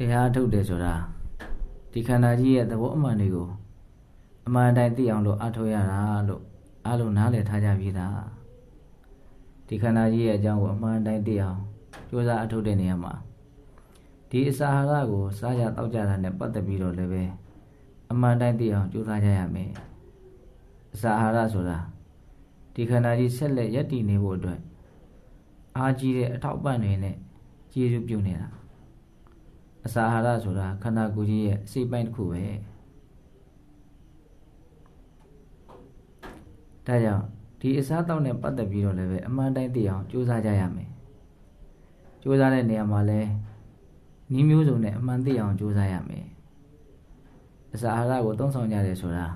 တရားထုတ်တယ်ဆိုတာဒီခန္ဓာကြီးရဲ့သဘောအမှန်တွေကိုအမှန်တိုင်းသိအောင်လို့အထောက်ရတာလို့အလုံးနားလည်ထားကြပြီသားဒီခန္ဓာကြီးရဲ့အကြောင်းကိုအမှန်တိုင်းသိအောင်ကြိုးစားအထုတ်တဲ့နေရာမှာဒီအစာဟာရကိုစားကြတောက်ကြတာနဲ့ပတ်သက်ပြီးတော့လည်းပဲအမှန်တိုင်းသိအောင်ကြိုးစားကြရမယ်အစာအာဟာရဆိုတာဒီခန္ဓာကြီးဆက်လက်ယက်တည်နေဖို့အတွက်အားကြီးတဲ့အထောက်ပံ့တွေနဲ့ကျေစုပြုနေတာ အစာအာဟာရဆိုတာခန္ဓာကိုယ်ကြီးရဲ့အစိတ်ပိုင်းတစ်ခုပဲဒါကြောင့်ဒီအစားတောက်နဲ့ပတ်သက်ပြီးတော့လည်းပဲအမှန်တိုင်းသိအောင်ကြိုးစားကြရမယ်ကြိုးစားတဲ့နေရာမှာလည်းဤမျိုးစုံနဲ့အမှန်သိအောင်ကြိုးစားရမယ်အစာအာဟာရကိုသုံးဆောင်ကြတယ်ဆိုတာ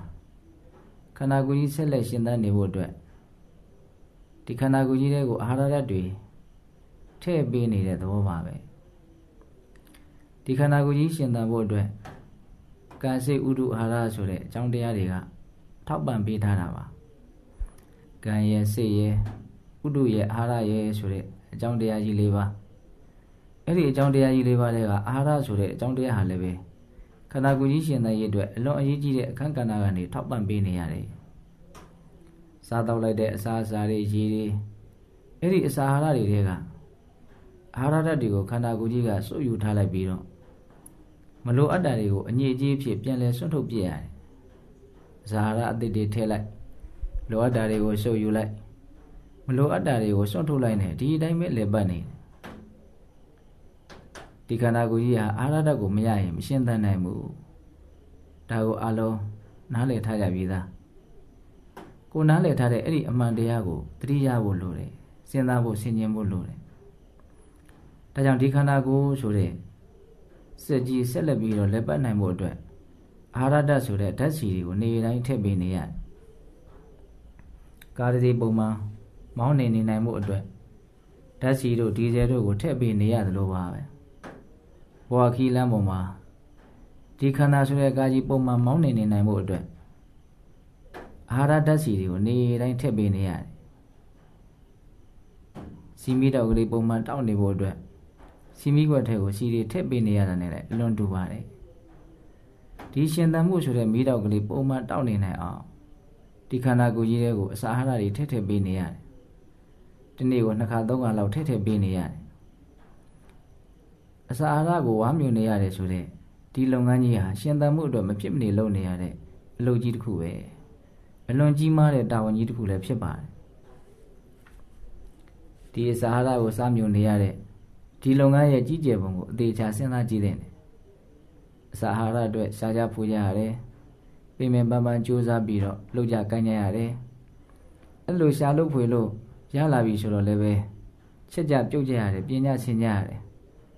ခန္ဓာကိုယ်ကြီးဆက်လက်ရှင်သန်နေဖို့အတွက်ဒီခန္ဓာကိုယ်ကြီးတွေကိုအာဟာရဓာတ်တွေထည့်ပေးနေတဲ့သဘောပါပဲ ဒီခန္ဓာကိုယ်ကြီးရှင်သန်ဖို့အတွက်ကံစိတ်ဥဒုအာဟာရဆိုတဲ့အကြောင်းတရားတွေကထောက်ပံ့ပေးထားတာပါကံရဲ့စိတ်ရဲ့ဥဒုရဲ့အာဟာရရဲ့ဆိုတဲ့အကြောင်းတရားကြီး၄ပါးအဲ့ဒီအကြောင်းတရားကြီး၄ပါးတွေကအာဟာရဆိုတဲ့အကြောင်းတရားဟာလည်းပဲခန္ဓာကိုယ်ကြီးရှင်သန်ရေးအတွက်အလွန်အရေးကြီးတဲ့အခန်းကဏ္ဍကနေထောက်ပံ့ပေးနေရတယ်စားတော့လိုက်တဲ့အစာအစာတွေရေတွေအဲ့ဒီအစာအာဟာရတွေတွေကအာဟာရဓာတ်တွေကိုခန္ဓာကိုယ်ကြီးကစုပ်ယူထားလိုက်ပြီးတော့ မလိုအပ်တာတွေကိုအညစ်အကြေးဖြစ်ပြန်လဲဆွန့်ထုတ်ပြရတယ်။ဇာဟာရအသစ်တွေထည့်လိုက်လိုအပ်တာတွေကိုစုပ်ယူလိုက်မလိုအပ်တာတွေကိုဆွန့်ထုတ်လိုက်နေဒီအတိုင်းပဲလေပတ်နေဒီခန္ဓာကိုယ်ကြီးဟာအာဟာရဓာတ်ကိုမရရင်မရှင်းသန်နိုင်ဘူး။ဒါကိုအလုံးနားလည်ထားကြပြီသား။ကိုနားလည်ထားတဲ့အဲ့ဒီအမှန်တရားကိုသတိရဖို့လိုတယ်။စဉ်းစားဖို့ဆင်ခြင်ဖို့လိုတယ်။ဒါကြောင့်ဒီခန္ဓာကိုယ်ဆိုတဲ့ စက်ကြီးဆက်လက်ပြီးတော့လက်ပတ်နိုင်ဖို့အတွက်အာဟာရဓာတ်ဆိုတဲ့ဓာတ်စီတွေကိုနေတိုင်းထည့်ပေးနေရတယ်။ကားတိပုံမှန်မောင်းနေနေနိုင်မှုအတွက်ဓာတ်စီတို့ဒီဇယ်တို့ကိုထည့်ပေးနေရတယ်လို့ပါပဲ။ဘဝခီးလမ်းပေါ်မှာဒီခန္ဓာဆိုတဲ့ကားကြီးပုံမှန်မောင်းနေနေနိုင်မှုအတွက်အာဟာရဓာတ်စီတွေကိုနေတိုင်းထည့်ပေးနေရတယ်။စီမီတော့ကလေးပုံမှန်တောက်နေဖို့အတွက် စီမီခွက်ထဲကိုစီတွေထည့်ပေးနေရတာနဲ့လည်းအလွန်တူပါတယ်ဒီရှင်သန်မှုဆိုတဲ့မိတော့ကလေးပုံမှန်တောက်နေနိုင်အောင်ဒီခန္ဓာကိုယ်ကြီးတွေကိုအစာအာဟာရတွေထည့်ထည့်ပေးနေရတယ်ဒီနေ့ကိုနှစ်ခါသုံးခါလောက်ထည့်ထည့်ပေးနေရတယ်အစာအာဟာရကိုဝါမြူနေရတယ်ဆိုတဲ့ဒီလုပ်ငန်းကြီးဟာရှင်သန်မှုအတွက်မဖြစ်မနေလုပ်နေရတဲ့အလုပ်ကြီးတစ်ခုပဲအလွန်ကြီးမားတဲ့တာဝန်ကြီးတစ်ခုလည်းဖြစ်ပါတယ်ဒီအစာအာဟာရကိုစားမြူနေရတဲ့ ဒီလုပ်ငန်းရဲ့ကြီးကျယ်ပုံကိုအသေးချာစဉ်းစားကြည့်တဲ့။အစာအာဟာရအတွက်ရှားကြဖူးကြရတယ်။ပြင်ပပန်းပန်းကြိုးစားပြီးတော့လှုပ်ကြကိုင်းကြရတယ်။အဲ့လိုရှားလို့ဖွေလို့ရလာပြီဆိုတော့လည်းပဲချက်ကြပြုတ်ကြရတယ်ပြင်ကြဆင်ကြရတယ်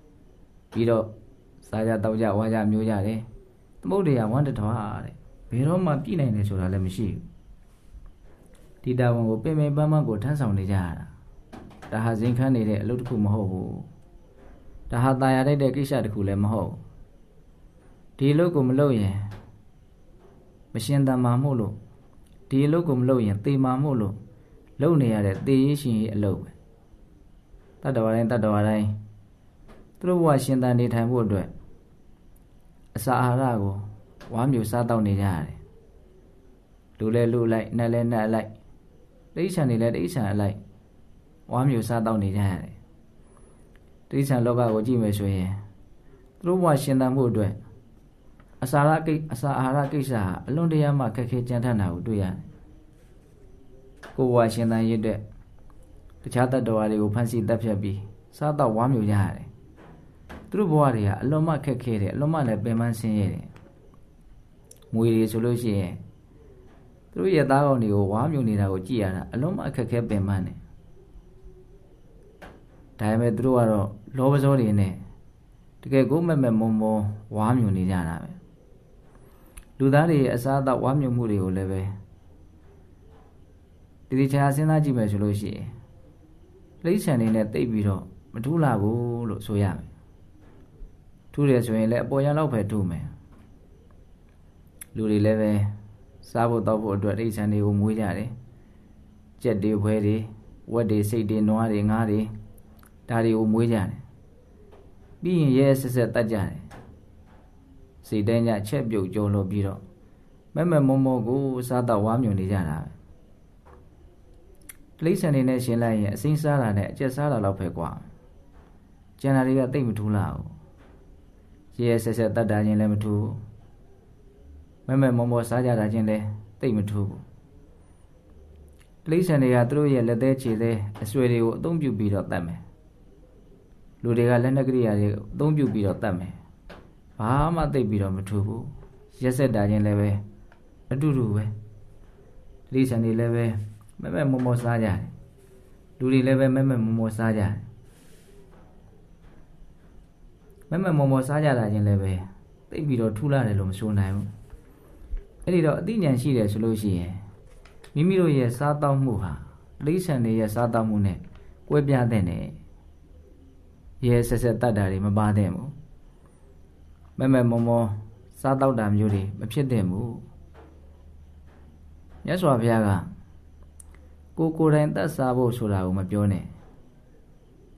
။ပြီးတော့စားကြတောက်ကြဝါကြမျိုးကြတယ်။သမုဒ္ဒရာဝန္တထွားတဲ့။ဘယ်တော့မှပြည့်နိုင်တယ်ဆိုတာလည်းမရှိဘူး။ဒီတာဝန်ကိုပြင်ပပန်းပန်းကိုထမ်းဆောင်နေကြရတာ။ဒါဟာဇင်ခန်းနေတဲ့အလုပ်တစ်ခုမဟုတ်ဘူး။ ဒါဟာตายရတဲ့ကိစ္စတခုလည်းမဟုတ်ဒီအလုပ်ကိုမလုပ်ရင်မရှင်တန်မာမှုလို့ဒီအလုပ်ကိုမလုပ်ရင်သေမာမှုလို့လုပ်နေရတဲ့သေရေးရှင်ရေးအလုပ်ပဲတတ္တဝါတိုင်းတတ္တဝါတိုင်းသူတို့ဘဝရှင်တန်နေထိုင်ဖို့အတွက်အစာအာဟာရကိုဝါမျိုးစားတောက်နေကြရတယ်လူလဲလူလိုက်နတ်လဲနတ်လိုက်တိဋ္ဌာန်တွေလဲတိဋ္ဌာန်အလိုက်ဝါမျိုးစားတောက်နေကြရတယ် တိရစ္ဆာန်လောကကိုကြည့်မယ်ဆိုရင်သူတို့ဘဝရှင်သန်မှုအတွက်အစာရကိအစာအာဟာရကိစ္စဟာအလွန်တရာမှခက်ခဲကြမ်းတမ်းတာကိုတွေ့ရတယ်။ကိုယ်ဘဝရှင်သန်ရတဲ့တခြားတ attva တွေကိုဖန်ဆီးတပ်ဖြတ်ပြီးစားတော့ဝါမျိုးရရတယ်။သူတို့ဘဝတွေကအလွန်မှခက်ခဲတယ်အလွန်မှလည်းပင်ပန်းဆင်းရဲတယ်။ငွေတွေဆိုလို့ရှိရင်သူတို့ရဲ့သားကောင်တွေကိုဝါမျိုးနေတာကိုကြည့်ရတာအလွန်မှအခက်ခဲပင်ပန်းတယ်ဒါပေမဲ့သူတို့ကတော့ လောဘဇောတွေနဲ့တကယ်ကိုမက်မက်မုံမုံဝါမြူနေကြတာပဲလူသားတွေရဲ့အစားအသောက်ဝါမြူမှုတွေကိုလည်းပဲဒီဒီချာစဉ်းစားကြည့်မယ်ဆိုလို့ရှိရင်လိမ့်ဆန်နေနဲ့တိတ်ပြီးတော့မထူးလာဘူးလို့ဆိုရမယ်ထူးတယ်ဆိုရင်လည်းအပေါ်ရန်လောက်ပဲထူးမယ်လူတွေလည်းပဲစားဖို့တောက်ဖို့အတွက်လိမ့်ဆန်တွေကိုမွေးကြတယ်ကြက်တွေဖွဲတွေဝက်တွေစိတ်တွေနွားတွေငါးတွေဒါတွေကိုမွေးကြတယ် ပြီးရင်ရဲဆက်ဆက်တတ်ကြတယ်စိတ်တိုင်းကြချက်ပြုတ်ကြောလို့ပြီးတော့မက်မက်မောမောကိုစားတော့ဝါမြုံနေကြတာပဲတိရစ္ဆာန်တွေနဲ့ရှင်လိုက်ရင်အစိမ်းစားတာနဲ့အကျက်စားတာလောက်ပဲကွာကျန်တာတွေကတိတ်မထူးလာဘူးရဲရဲဆက်ဆက်တတ်တာချင်းလည်းမထူးမက်မက်မောမောစားကြတာချင်းလည်းတိတ်မထူးဘူးတိရစ္ဆာန်တွေကသူတို့ရဲ့လက်သေးခြေသေးအဆွေတွေကိုအသုံးပြုပြီးတော့တတ်မယ် လူတွေကလက်နက်ကရိယာတွေအသုံးပြုပြီးတော့တတ်မယ်ဘာမှသိပ်ပြီးတော့မထူဘူးရက်ဆက်တာချင်းလည်းပဲအတူတူပဲတိရစ္ဆာန်တွေလည်းပဲမက်မက်မောမောစားကြတယ်လူတွေလည်းပဲမက်မက်မောမောစားကြတယ်မက်မက်မောမောစားကြတာချင်းလည်းပဲသိပ်ပြီးတော့ထူလာတယ်လို့မဆိုနိုင်ဘူးအဲ့ဒီတော့အသိဉာဏ်ရှိတယ်ဆိုလို့ရှိရင်မိမိတို့ရဲ့စားတောက်မှုဟာတိရစ္ဆာန်တွေရဲ့စားတောက်မှုနဲ့ကွဲပြားတဲ့နဲ့ ရဲဆက်ဆက်တတ်တာတွေမပါတဲ့ဘူးမက်မက်မောမောစားတောက်တာမျိုးတွေမဖြစ်တဲ့ဘူးမြတ်စွာဘုရားကကိုကိုယ်တိုင်တတ်စားဖို့ဆိုတာကိုမပြောနဲ့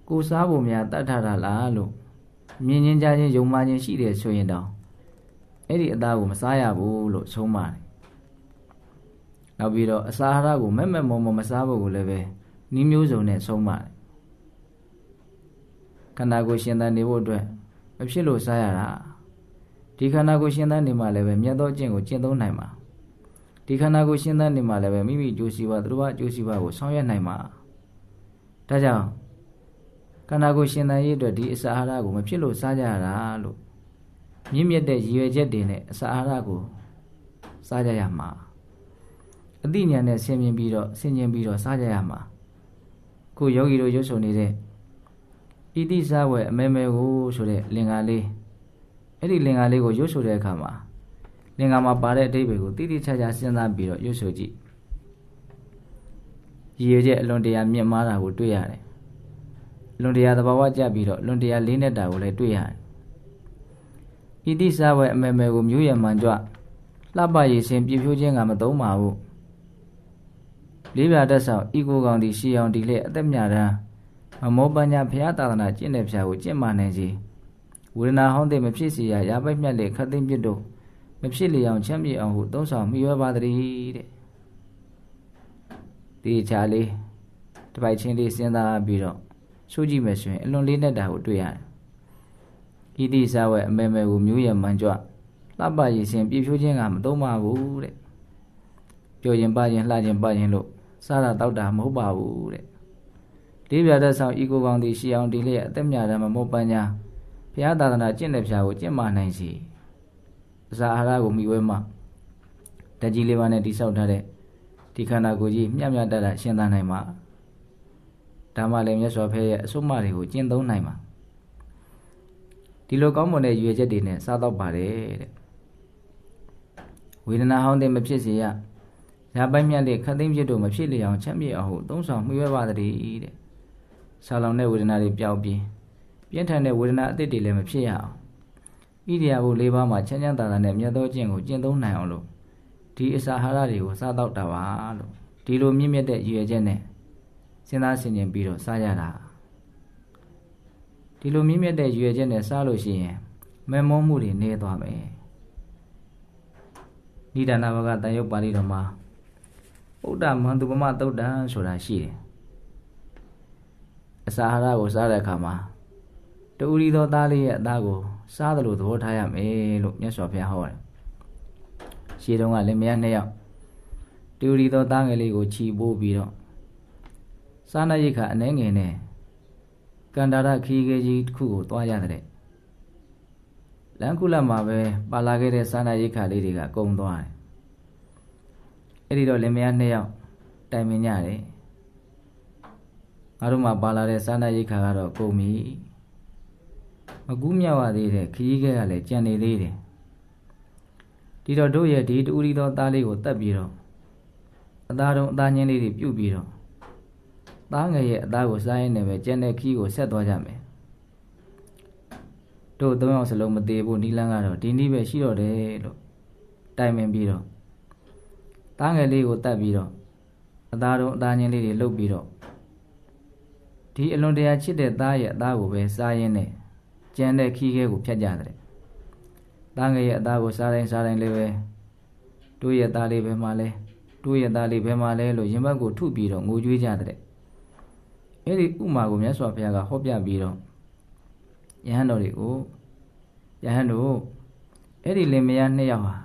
ကိုစားဖို့များတတ်ထတာလားလို့မြင်ချင်းကြားချင်းယုံမှချင်းရှိတယ်ဆိုရင်တောင်အဲ့ဒီအသားကိုမစားရဘူးလို့ဆုံးမတယ်နောက်ပြီးတော့အစာအာဟာရကိုမဲ့မဲ့မောမောမစားဖို့ကိုလည်းပဲနှီးမျိုးစုံနဲ့ဆုံးမတယ် ခန္ဓာကိုယ်ရှင်သန်နေဖို့အတွက်မဖြစ်လို့စားရတာဒီခန္ဓာကိုယ်ရှင်သန်နေမှလည်းပဲမြတ်သောကျင့်ကိုကျင့်သုံးနိုင်မှာဒီခန္ဓာကိုယ်ရှင်းသန်းနေမှလည်းပဲမိမိကြိုးစီပါသူတို့ကကြိုးစီပါကိုဆောင်ရွက်နိုင်မှာဒါကြောင့်ခန္ဓာကိုယ်ရှင်းသန်းရေးအတွက်ဒီအစာအာဟာရကိုမဖြစ်လို့စားကြရတာလို့မြင့်မြတ်တဲ့ရည်ရွယ်ချက်တွေနဲ့အစာအာဟာရကိုစားကြရမှာအသိဉာဏ်နဲ့ဆင်မြင်ပြီးတော့ဆင်ခြင်ပြီးတော့စားကြရမှာခုယောဂီတို့ရွတ်ဆိုနေတဲ့ ဣတိစားဝဲအမဲမဲကိုဆိုတဲ့လင်္ကာလေးအဲ့ဒီလင်္ကာလေးကိုရွတ်ဆိုတဲ့အခါမှာလင်္ကာမှာပါတဲ့အဓိပ္ပာယ်ကိုတိတိကျကျစဉ်းစားပြီးတော့ရွတ်ဆိုကြည့်ရည်ရွယ်ချက်အလွန်တရာမြင့်မားတာကိုတွေ့ရတယ်အလွန်တရာသဘာဝကျပြီးတော့အလွန်တရာလေးနဲ့တာကိုလည်းတွေ့ရတယ်ဣတိစဝဲအမေမေကိုမျိုးရမှန်ကြွလှပရည်စင်ပြဖြိုးခြင်းကမသုံးပါဘူးလေးပြတက်ဆောင်ဤကိုကောင်ဒီရှီအောင်ဒီလက်အသက်မြတမ်း မမောပညာဘုရားသာသနာကျင့်တဲ့ဖြာကိုကျင့်မှနိုင်စီဝေဒနာဟောင်းတဲ့မဖြစ်စီရရာပိုက်မြတ်လေခတ်သိမ့်ပြစ်တို့မဖြစ်လျောင်ချမ်းမြေအောင်ဟုသုံးဆောင်မိရွယ်ပါတည်းတဲ့ဒီချာလေးတပိုက်ချင်းလေးစဉ်းစားပြီးတော့ဆိုးကြည့်မယ်ဆိုရင်အလွန်လေးနဲ့တာကိုတွေ့ရတယ်ဤသည့်စားဝဲအမဲမဲကိုမျိုးရမှန်ကြွလှပရည်စင်ပြည့်ဖြိုးခြင်းကမသုံးပါဘူးတဲ့ပြောရင်ပါရင်လှခြင်းပါရင်လို့စားတာတောက်တာမဟုတ်ပါဘူးတဲ့ လေးပြတဲ့ဆောင်ဤကိုကောင်းသည်ရှီအောင်ဒီလျက်အသက်မြတာမမဟုတ်ပညာဘုရားသာသနာကျင့်တဲ့ဖြာကိုကျင့်မနိုင်စီအစာအာဟာရကိုမိဝဲမှတကြီးလေးပါးနဲ့တိဆောက်ထားတဲ့ဒီခန္ဓာကိုယ်ကြီးမျှမျှတတရှင်းသန်နိုင်မှာဒါမှလည်းမြတ်စွာဘုရားရဲ့အစွမ်းမတွေကိုကျင့်သုံးနိုင်မှာဒီလိုကောင်းမွန်တဲ့ရွေချက်တွေနဲ့စားတော့ပါတယ်တဲ့ဝေဒနာဟောင်းတဲ့မဖြစ်စေရရာပိုက်မြတ်တဲ့ခတ်သိမ်းဖြစ်တို့မဖြစ်လေအောင်ချမ်းမြေအောင်ဟုသုံးဆောင်မှီဝဲပါတည်းတဲ့ ဆာလောင်တဲ့ဝေဒနာတွေပျောက်ပြီးပြင်းထန်တဲ့ဝေဒနာအသစ်တွေလည်းမဖြစ်ရအောင်ဣရိယာပု၄ပါးမှာချမ်းချမ်းသာသာနဲ့မြတ်သောကျင့်ကိုကျင့်သုံးနိုင်အောင်လို့ဒီအစာဟာရတွေကိုစားတော့တာပါလို့ဒီလိုမြင့်မြတ်တဲ့ရည်ရွယ်ချက်နဲ့စဉ်းစားဆင်ခြင်ပြီးတော့စားရတာဒီလိုမြင့်မြတ်တဲ့ရည်ရွယ်ချက်နဲ့စားလို့ရှိရင်မမောမှုတွေနေသွားမယ်နိဒာနာဘကတန်ရုပ်ပါဠိတော်မှာဥဒ္ဒမန္တုပမသုတ်တံဆိုတာရှိတယ် အစာဟာရကိုစားတဲ့အခါမှာတူရီသောသားလေးရဲ့အသားကိုစားသလိုသဘောထားရမယ်လို့မြတ်စွာဘုရားဟောတယ်။ရှေးတုန်းကလည်းမယားနှစ်ယောက်တူရီသောသားငယ်လေးကိုခြီပိုးပြီးတော့စားနပ်ရိက္ခာအနှဲငယ်နဲ့ကန္တာရခီးခဲကြီးတစ်ခုကိုသွားရတဲ့လမ်းခုလတ်မှာပဲပါလာခဲ့တဲ့စားနပ်ရိက္ခာလေးတွေကကုန်သွားတယ်။အဲ့ဒီတော့လင်မယားနှစ်ယောက်တိုင်ပင်ကြတယ်။ ငါတို့မှပါလာတဲ့စားနပ်ရိက္ခာကတော့ကုန်ပြီ။မကူးမြောက်ရသေးတဲ့ခရီးခဲကလည်းကြံနေသေးတယ်ဒီတော့တို့ရဲ့ဒီတူရီသောသားလေးကိုတတ်ပြီးတော့အသားတုံးအသားညင်းလေးတွေပြုတ်ပြီးတော့သားငယ်ရဲ့အသားကိုစားရင်းနဲ့ပဲကျန်တဲ့ခီးကိုဆက်သွားကြမယ်တို့သုံးယောက်စလုံးမသေးဘူးနီလန်းကတော့ဒီနည်းပဲရှိတော့တယ်လို့တိုင်ပင်ပြီးတော့သားငယ်လေးကိုတတ်ပြီးတော့အသားတုံးအသားညင်းလေးတွေလုတ်ပြီးတော့ ဒီအလွန်တရာချစ်တဲ့သားရဲ့အသားကိုပဲစားရင်းနဲ့ကြမ်းတဲ့ခီးခဲကိုဖြတ်ကြတဲ့တန်းငယ်ရဲ့အသားကိုစားတိုင်းစားတိုင်းလေးပဲတို့ရဲ့သားလေးပဲမှလဲတို့ရဲ့သားလေးပဲမှလဲလို့ရင်ဘတ်ကိုထုပြီးတော့ငိုကြွေးကြတဲ့အဲ့ဒီဥမာကိုမြတ်စွာဘုရားကဟောပြပြီးတော့ယဟန်တော်တွေကိုယဟန်တို့အဲ့ဒီလင်မယားနှစ်ယောက်ဟာ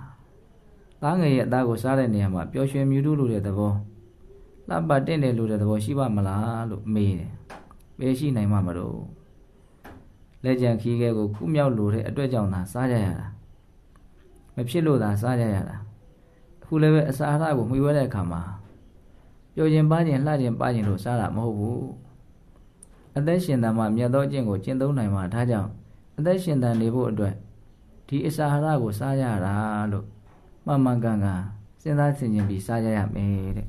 သားငယ်ရဲ့အသားကိုစားတဲ့နေရာမှာပျော်ရွှင်မြူးတူလို့တဲ့သဘောလှပတင့်တယ်လို့တဲ့သဘောရှိပါမလားလို့မေးတယ် ဘယ်ရှိနိုင်မှာမလို့လက်ကြံခီးခဲကိုခုမြောက်လို့တဲ့အတွက်ကြောင့်သာစားကြရတာမဖြစ်လို့သာစားကြရတာအခုလည်းပဲအစာအာဟာရကိုမှီဝဲတဲ့အခါမှာပျော်ခြင်းပါခြင်းလှခြင်းပါခြင်းလို့စားတာမဟုတ်ဘူးအသက်ရှင်တန်မှမြတ်သောအကျင့်ကိုကျင့်သုံးနိုင်မှာဒါကြောင့်အသက်ရှင်တန်နေဖို့အတွက်ဒီအစာအာဟာရကိုစားရတာလို့မှန်မှန်ကန်ကန်စဉ်းစားဆင်ခြင်ပြီးစားကြရမယ်တဲ့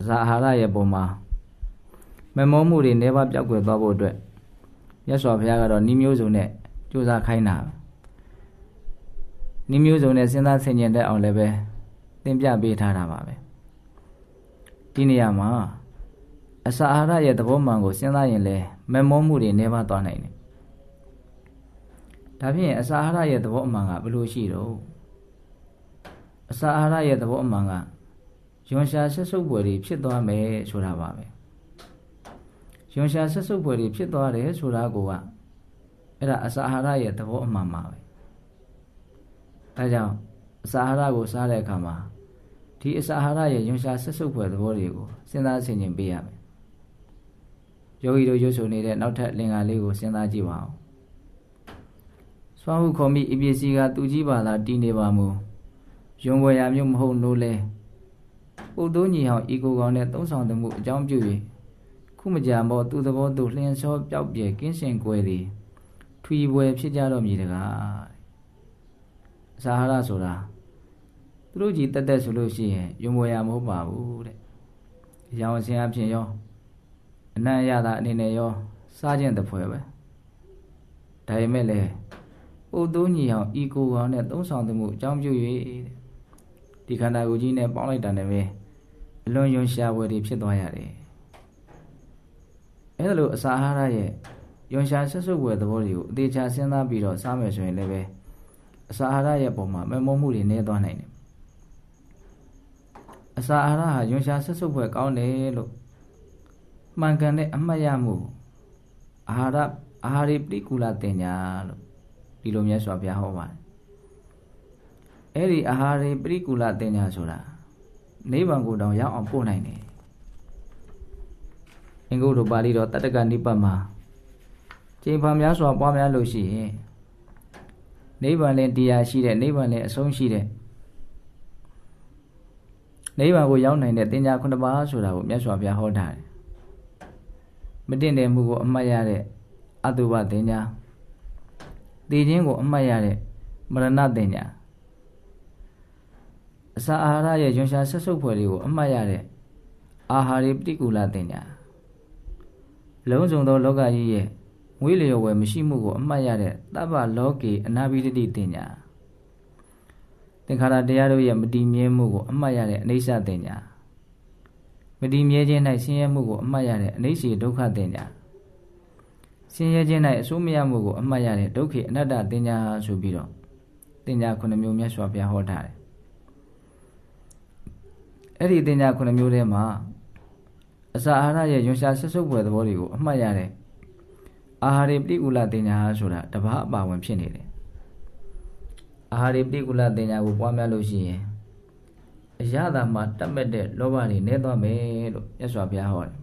အစာအာဟာရရဲ့ပုံမှာ မမောမှုတွေနေပါပြောက်ွယ်သွားဖို့အတွက်မြတ်စွာဘုရားကတော့ဤမျိုးစုံနဲ့ကြိုးစားခိုင်းတာဤမျိုးစုံနဲ့စဉ်းစားဆင်ခြင်တတ်အောင်လည်းပဲသင်ပြပေးထားတာပါပဲဒီနေရာမှာအစာအာဟာရရဲ့သဘောမှန်ကိုစဉ်းစားရင်လည်းမမောမှုတွေနေပါသွားနိုင်တယ်ဒါဖြင့်အစာအာဟာရရဲ့သဘောအမှန်ကဘယ်လိုရှိတော့အစာအာဟာရရဲ့သဘောအမှန်ကယွန်ရှာဆက်စုပ်ပွဲတွေဖြစ်သွားမယ်ဆိုတာပါပဲ ယွန်ရှာဆက်စုပ်ပွဲတွေဖြစ်သွားတယ်ဆိုတာကိုကအဲ့ဒါအစာအာဟာရရဲ့သဘောအမှန်ပါပဲဒါကြောင့်အစာအာဟာရကိုစားတဲ့အခါမှာဒီအစာအာဟာရရဲ့ယွန်ရှာဆက်စုပ်ပွဲသဘောတွေကိုစဉ်းစားဆင်ခြင်ပေးရမယ်ယောဂီတို့ရွတ်ဆိုနေတဲ့နောက်ထပ်လင်္ကာလေးကိုစဉ်းစားကြည့်ပါဦးစွမ်းဟုခေါ်မိအပစ္စည်းကသူကြီးပါလားတည်နေပါမူယွန်ဝယ်ရမျိုးမဟုတ်လို့လဲပုတ်သုံးညီဟောင်းဤကိုကောင်နဲ့သုံးဆောင်သမှုအကြောင်းပြု၍ ခုမကြာမောသူသဘောသူလျှင်စောပြောက်ပြဲကင်းစင်ကွယ်သည်ထွီပွဲဖြစ်ကြတော့မည်တကားဇာဟရဆိုတာသူတို့ကြီးတက်တက်ဆိုလို့ရှိရင်ယွန်ဝယ်ရမဟုတ်ပါဘူးတဲ့အကြောင်းအစင်အဖြစ်ရောအနံ့ရတာအနေနဲ့ရောစားခြင်းတပွဲပဲဒါပေမဲ့လည်းပုတ်သုံးညီအောင်ဤကိုကောင်နဲ့သုံးဆောင်သမှုအကြောင်းပြု၍ဒီခန္ဓာကိုယ်ကြီးနဲ့ပေါင်းလိုက်တာနဲ့ပဲအလွန်ယွန်ရှားဝယ်တွေဖြစ်သွားရတယ် အဲဒါလိုအစာအာဟာရရဲ့ယွန်ရှားဆက်စုပ်ဝယ်သဘောတွေကိုအသေးချာစဉ်းစားပြီးတော့စားမယ်ဆိုရင်လည်းပဲအစာအာဟာရရဲ့ပုံမှာမမောမှုတွေနည်းသွားနိုင်တယ်အစာအာဟာရဟာယွန်ရှားဆက်စုပ်ဝယ်ကောင်းတယ်လို့မှန်ကန်တဲ့အမှတ်ရမှုအာဟာရအာဟာရိပရိကူလတင်ညာလို့ဒီလိုမြတ်စွာဘုရားဟောပါတယ်အဲ့ဒီအာဟာရိပရိကူလတင်ညာဆိုတာနိဗ္ဗာန်ကိုတောင်ရောက်အောင်ပို့နိုင်တယ်အ င်္ဂုတ္တပါဠိတော်တတ္တကနိပတ်မှာကျင့်ဖန်များစွာပွားများလို့ရှိရင်နိဗ္ဗာန်လင်တရားရှိတဲ့နိဗ္ဗာန်လင်အဆုံးရှိတဲ့နိဗ္ဗာန်ကိုရောက်နိုင်တဲ့တင်ညာခုနှစ်ပါးဆိုတာကိုမြတ်စွာဘုရားဟောထားတယ်မတင့်တယ်မှုကိုအမှတ်ရတဲ့အတုပတင်ညာတည်ခြင်းကိုအမှတ်ရတဲ့မရဏတင်ညာအစာအာဟာရရဲ့ရွှန်ရှားဆက်စုပ်ဖွယ်တွေကိုအမှတ်ရတဲ့အာဟာရိပတိကူလတင်ညာ လုံးစုံသောလောကကြီးရဲ့ဝိလျော်ဝယ်မရှိမှုကိုအမှတ်ရတဲ့တပ္ပလောကေအနာဘိတတိတင်ညာသင်္ခါရတရားတို့ရဲ့မတည်မြဲမှုကိုအမှတ်ရတဲ့အိဋ္ဌတင်ညာမတည်မြဲခြင်း၌ဆင်းရဲမှုကိုအမှတ်ရတဲ့အိဋ္ဌိဒုက္ခတင်ညာဆင်းရဲခြင်း၌အဆိုးမရမှုကိုအမှတ်ရတဲ့ဒုက္ခအနတ္တတင်ညာဆိုပြီးတော့တင်ညာခုနှစ်မျိုးမြတ်စွာဘုရားဟောထားတယ်အဲ့ဒီတင်ညာခုနှစ်မျိုးထဲမှာအ စာအာဟာရရဲ့ရွှန်ရှားဆက်စုပ်ပွဲသဘောတွေကိုအမှတ်ရတဲ့အာဟာရပတိကူလတင်ညာဆိုတာတပတ်အပါဝင်ဖြစ်နေတယ်အာဟာရပတိကူလတင်ညာကိုပွားများလို့ရှိရင်အရသာမှာတတ်မဲ့တဲ့လောဘတွေနည်းသွားမယ်လို့မြတ်စွာဘုရားဟောတယ်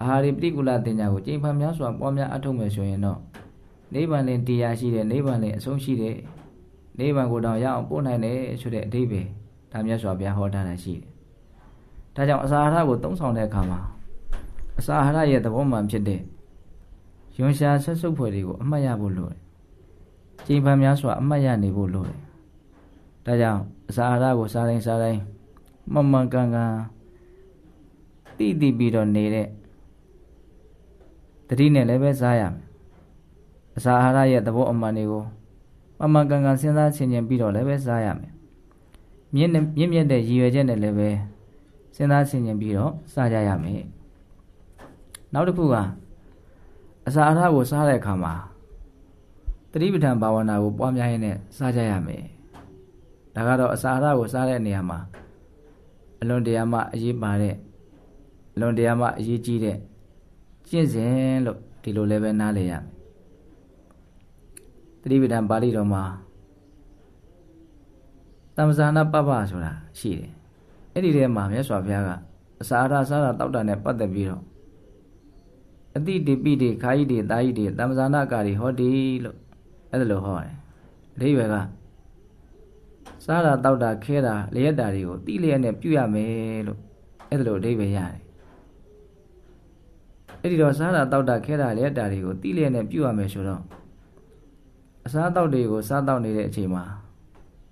အာဟာရပတိကူလတင်ညာကိုကြိမ်ဖန်များစွာပွားများအထုတ်မယ်ဆိုရင်တော့နိဗ္ဗာန်လင်တရားရှိတဲ့နိဗ္ဗာန်လင်အဆုံးရှိတဲ့နိဗ္ဗာန်ကိုတောင်ရအောင်ပို့နိုင်တယ်ဆိုတဲ့အဓိပ္ပာယ်ဒါမြတ်စွာဘုရားဟောထားတာရှိတယ်။ ဒါကြောင့်အစာအာဟာရကိုသုံးဆောင်တဲ့အခါမှာအစာအာဟာရရဲ့သဘောမှန်ဖြစ်တဲ့ယွန်ရှာဆက်စုပ်ဖွယ်တွေကိုအမှတ်ရဖို့လိုတယ်။ကြိမ်ဖန်များစွာအမှတ်ရနေဖို့လိုတယ်။ဒါကြောင့်အစာအာဟာရကိုစားတိုင်းစားတိုင်းမှန်မှန်ကန်ကန်တိတိပြီးတော့နေတဲ့တတိနဲ့လည်းပဲစားရမယ်။အစာအာဟာရရဲ့သဘောအမှန်တွေကိုမှန်မှန်ကန်ကန်စဉ်းစားဆင်ခြင်ပြီးတော့လည်းပဲစားရမယ်။မြင့်မြင့်မြတ်တဲ့ရည်ရွယ်ချက်နဲ့လည်းပဲ စဉ်းစားဆင်ခြင်ပြီးတော့စားကြရမယ်။နောက်တစ်ခုကအစာအာဟာရကိုစားတဲ့အခါမှာတတိပဋ္ဌာန်ဘာဝနာကိုပွားများရင်းနဲ့စားကြရမယ်ဒါကတော့အစာအာဟာရကိုစားတဲ့နေရာမှာအလွန်တရာမှအရေးပါတဲ့အလွန်တရာမှအရေးကြီးတဲ့ကျင့်စဉ်လို့ဒီလိုလည်းပဲနားလည်ရမယ်တတိပဋ္ဌာန်ပါဠိတော်မှာတမ္ပဇာနာပပ္ပဆိုတာရှိတယ် အဲ့ဒီထဲမှာမြတ်စွာဘုရားကအစာအာဟာရစားတာတောက်တာနဲ့ပတ်သက်ပြီးတော့အတိတိပိတိခာယိတိတာယိတိတမ္ပဇာနာကာရီဟောတိလို့အဲ့ဒါလိုဟောတယ်အဓိပ္ပာယ်ကစားတာတောက်တာခဲတာလျက်တာတွေကိုတိလျက်နဲ့ပြုရမယ်လို့အဲ့ဒါလိုအဓိပ္ပာယ်ရတယ်အဲ့ဒီတော့စားတာတောက်တာခဲတာလျက်တာတွေကိုတိလျက်နဲ့ပြုရမယ်ဆိုတော့အစားတောက်တွေကိုစားတောက်နေတဲ့အချိန်မှာ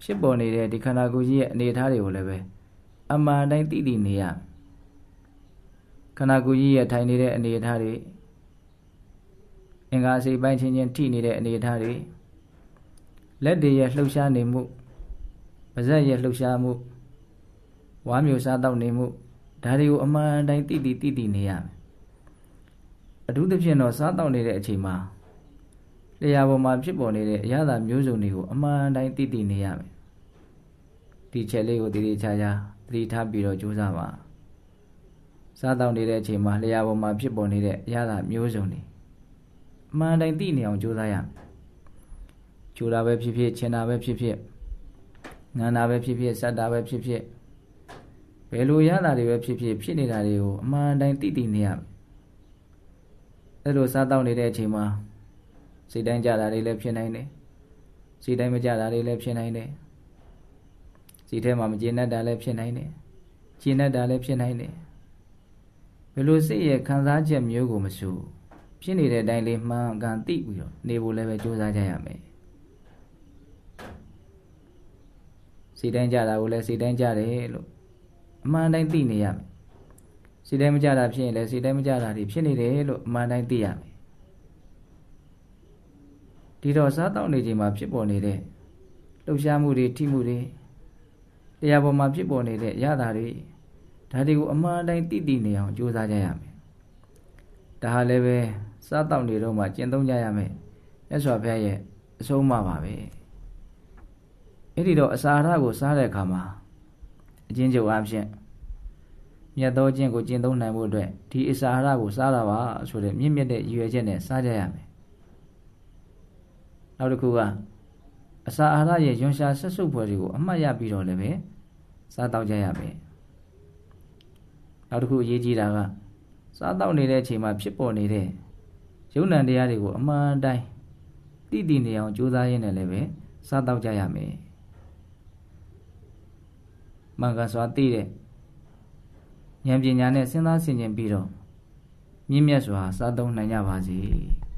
ဖြစ်ပေါ်နေတဲ့ဒီခန္ဓာကိုယ်ကြီးရဲ့အနေအထားတွေကိုလည်းပဲ အမှန်တိုင်းသိသိနေရခန္ဓာကိုယ်ကြီးရဲ့ထိုင်နေတဲ့အနေအထားတွေအင်္ဂါစိတ်ပိုင်းချင်းချင်းထိနေတဲ့အနေအထားတွေလက်တွေရဲ့လှုပ်ရှားနေမှုပါးစပ်ရဲ့လှုပ်ရှားမှုဝါမျိုးစားတောက်နေမှုဒါတွေကိုအမှန်တိုင်းသိသိသိသိနေရမယ်အထူးသဖြင့်တော့စားတောက်နေတဲ့အချိန်မှာလျှာပေါ်မှာဖြစ်ပေါ်နေတဲ့အရာသာမျိုးစုံတွေကိုအမှန်တိုင်းသိသိနေရမယ်ဒီချက်လေးကိုတည်တည်ချာချာ သတိထားပြီးတော့ကြိုးစားပါစားတောက်နေတဲ့အချိန်မှာလျှာပေါ်မှာဖြစ်ပေါ်နေတဲ့အရာသာမျိုးစုံတွေအမှန်တိုင်းသိနေအောင်ကြိုးစားရမယ်ကြိုးတာပဲဖြစ်ဖြစ်ချင်တာပဲဖြစ်ဖြစ်ငန်းတာပဲဖြစ်ဖြစ်စက်တာပဲဖြစ်ဖြစ်ဘယ်လိုရတာတွေပဲဖြစ်ဖြစ်ဖြစ်နေတာတွေကိုအမှန်တိုင်းသိသိနေရမယ်အဲ့လိုစားတောက်နေတဲ့အချိန်မှာစိတ်တိုင်းကြတာတွေလည်းဖြစ်နိုင်တယ်စိတ်တိုင်းမကြတာတွေလည်းဖြစ်နိုင်တယ် စိတ်ထဲမှာမကျေနပ်တာလည်းဖြစ်နိုင်တယ်ကျေနပ်တာလည်းဖြစ်နိုင်တယ်ဘယ်လိုစိတ်ရဲ့ခံစားချက်မျိုးကိုမဆိုဖြစ်နေတဲ့အတိုင်းလေးမှန်ကန်သိပြီးတော့နေဖို့လည်းပဲကြိုးစားကြရမယ်စိတ်တိုင်းကြတာကိုလည်းစိတ်တိုင်းကြတယ်လို့အမှန်တိုင်းသိနေရမယ်စိတ်တိုင်းမကြတာဖြစ်ရင်လည်းစိတ်တိုင်းမကြတာတွေဖြစ်နေတယ်လို့အမှန်တိုင်းသိရမယ်ဒီတော့စားတောက်နေချိန်မှာဖြစ်ပေါ်နေတဲ့လှုပ်ရှားမှုတွေထိမှုတွေ တရားပေါ်မှာဖြစ်ပေါ်နေတဲ့ရတာတွေဒါတွေကိုအမှန်တိုင်းသိသိနေအောင်ကြိုးစားကြရမယ်ဒါဟာလည်းပဲစားတောက်နေတော့မှကျင့်သုံးကြရမယ်မြတ်စွာဘုရားရဲ့အဆုံးအမပါပဲအဲ့ဒီတော့အစာရကိုစားတဲ့အခါမှာအချင်းချုပ်အားဖြင့်မြတ်သောခြင်းကိုကျင့်သုံးနိုင်ဖို့အတွက်ဒီအစာရကိုစားတာပါဆိုတဲ့မြင့်မြတ်တဲ့ရည်ရွယ်ချက်နဲ့စားကြရမယ်နောက်တစ်ခုကအစာအာဟာရရဲ့ယွန်ရှာဆက်စုပ်ဖွယ်တွေကိုအမှတ်ရပြီးတော့လည်းပဲ စားတောက်ကြရမယ်နောက်တစ်ခုအရေးကြီးတာကစားတောက်နေတဲ့အချိန်မှာဖြစ်ပေါ်နေတဲ့ယုံ nant တရားတွေကိုအမှန်တိုင်းတည်တည်နေအောင်ကြိုးစားရင်းနဲ့လည်းပဲစားတောက်ကြရမယ်မင်္ဂစွာသိတဲ့ဉာဏ်ပညာနဲ့စဉ်းစားဆင်ခြင်ပြီးတော့မြင့်မြတ်စွာစားသုံးနိုင်ကြပါစေ။